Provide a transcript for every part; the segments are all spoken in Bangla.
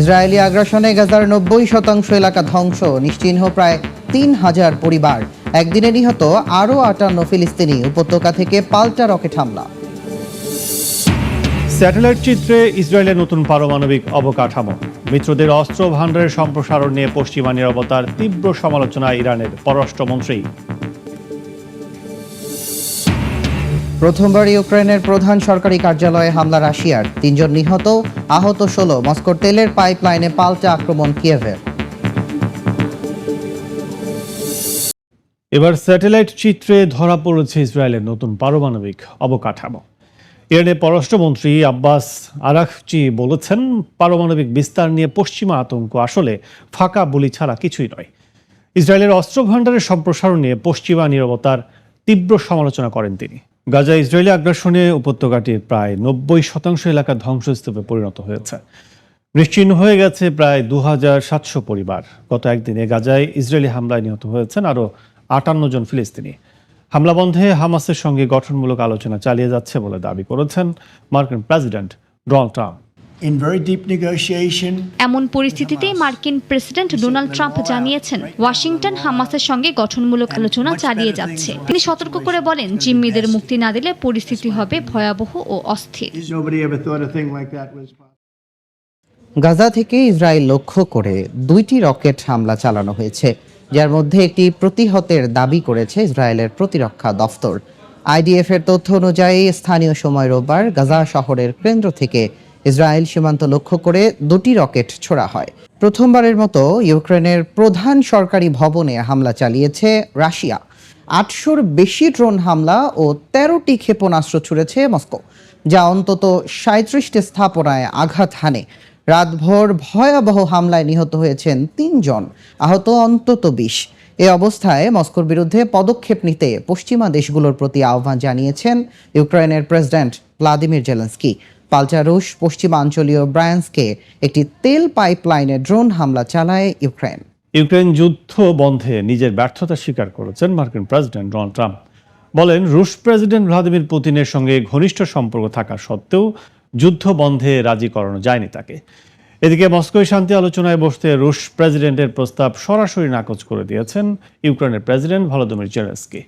ইসরায়েলি আগ্রাসনে গাজার নব্বই শতাংশ এলাকা ধ্বংস। নিশ্চিহ্ন প্রায় তিন হাজার পরিবার। একদিনে নিহত আরও আটান্ন ফিলিস্তিনি। উপত্যকা থেকে পাল্টা রকেট হামলা। স্যাটেলাইট চিত্রে ইসরায়েলের নতুন পারমাণবিক অবকাঠামো। মিত্রদের অস্ত্র ভাণ্ডারের সম্প্রসারণ নিয়ে পশ্চিমা নিরাপত্তার তীব্র সমালোচনা ইরানের পররাষ্ট্রমন্ত্রী প্রথমবার ইউক্রেনের প্রধান সরকারি কার্যালয়ে হামলা রাশিয়ার তিনজন নিহত, আহত ষোলো। মস্কোর তেলের পাইপলাইনে পাল্টা আক্রমণ কিয়েভের এবার স্যাটেলাইট চিত্রে ধরা পড়েছে ইসরায়েলের নতুন পারমাণবিক অবকাঠামো। ইরানের পররাষ্ট্রমন্ত্রী আব্বাস আরাকচি বলেছেন, পারমাণবিক বিস্তার নিয়ে পশ্চিমা আতঙ্ক আসলে ফাঁকা বলি ছাড়া কিছুই নয়। ইসরায়েলের অস্ত্র ভাণ্ডারের সম্প্রসারণ নিয়ে পশ্চিমা নিরবতার তীব্র সমালোচনা করেন তিনি। গাজা ইসরায়েলি আগ্রাসনে উপত্যকাটির প্রায় নব্বই শতাংশ এলাকা ধ্বংসস্তূপে পরিণত হয়েছে। নিশ্চিহ্ন হয়ে গেছে প্রায় দু সাতশো পরিবার। গত একদিনে গাজায় ইসরায়েলি হামলায় নিহত হয়েছেন আরও আটান্ন জন ফিলিস্তিনি। হামলা বন্ধে হামাসের সঙ্গে গঠনমূলক আলোচনা চালিয়ে যাচ্ছে বলে দাবি করেছেন মার্কিন president Donald Trump. In very deep negotiation. এমন পরিস্থিতিতে মার্কিন প্রেসিডেন্ট ডোনাল্ড ট্রাম্প জানিয়েছেন ওয়াশিংটন হামাসের সঙ্গে গঠনমূলক আলোচনা চালিয়ে যাচ্ছে। তিনি সতর্ক করে বলেন জিম্মিদের মুক্তি না দিলে পরিস্থিতি হবে ভয়াবহ ও অস্থির। Nobody ever thought a thing like that was possible. Gaza থেকে ইসরায়েল লক্ষ্য করে দুইটি রকেট হামলা চালানো হয়েছে যার মধ্যে একটি প্রতিহতের দাবি করেছে ইসরায়েলের প্রতিরক্ষা দফতর। আইডিএফ এর তথ্য অনুযায়ী স্থানীয় সময় রোববার গাজা শহরের কেন্দ্র থেকে ইসরায়েল সীমান্ত লক্ষ্য করে দুটি রকেট ছোড়া হয়। প্রথমবারের মতো ইউক্রেনের প্রধান সরকারি ভবনে হামলা চালিয়েছে রাশিয়া। আটশোর বেশি ড্রোন হামলা ও তেরোটি ক্ষেপণাস্ত্র ছুড়েছে মস্কো, যা অন্তত সাঁত্রিশটি স্থাপনায় আঘাত হানে। রাতভর ভয়াবহ হামলায় নিহত হয়েছেন তিনজন, আহত অন্তত বিশ। এ অবস্থায় মস্কোর বিরুদ্ধে পদক্ষেপ নিতে পশ্চিমা দেশগুলোর প্রতি আহ্বান জানিয়েছেন ইউক্রেনের প্রেসিডেন্ট ভ্লাদিমির জেলেন্সকি। পাল্টা রুশ পশ্চিমাঞ্চলীয় ব্রায়ান্সকে একটি তেল পাইপলাইনে ড্রোন হামলা চালায় ইউক্রেন। ইউক্রেন যুদ্ধ বন্ধে নিজের ব্যর্থতা স্বীকার করেছেন মার্কিন প্রেসিডেন্ট ডোনাল্ড ট্রাম্প। বলেন, রুশ প্রেসিডেন্ট ভ্লাদিমির পুতিনের সঙ্গে ঘনিষ্ঠ সম্পর্ক থাকা সত্ত্বেও যুদ্ধ বন্ধে রাজি করানো যায়নি তাকে। এদিকে মস্কোয় শান্তি আলোচনায় বসতে রুশ প্রেসিডেন্টের প্রস্তাব সরাসরি নাকচ করে দিয়েছেন ইউক্রেনের প্রেসিডেন্ট ভলোদিমির জেলেন্সকি।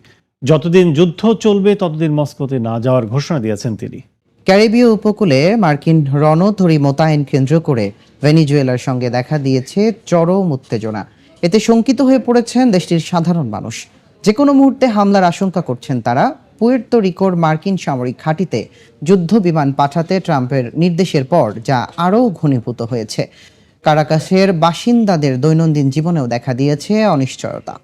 যতদিন যুদ্ধ চলবে, ততদিন মস্কোতে না যাওয়ার ঘোষণা দিয়েছেন তিনি। ক্যারিবীয় উপকূলে মার্কিন রণতরী মোতায়েন কেন্দ্র করে ভেনিজুয়েলার সঙ্গে দেখা দিয়েছে চরম উত্তেজনা। এতে শঙ্কিত হয়ে পড়েছেন দেশটির সাধারণ মানুষ। যে কোনো মুহূর্তে হামলার আশঙ্কা করছেন তারা। পুয়ের্তো রিকোর মার্কিন সামরিক ঘাঁটিতে যুদ্ধ বিমান পাঠাতে ট্রাম্পের নির্দেশের পর যা আরও ঘনীভূত হয়েছে। কারাকাসের বাসিন্দাদের দৈনন্দিন জীবনেও দেখা দিয়েছে অনিশ্চয়তা।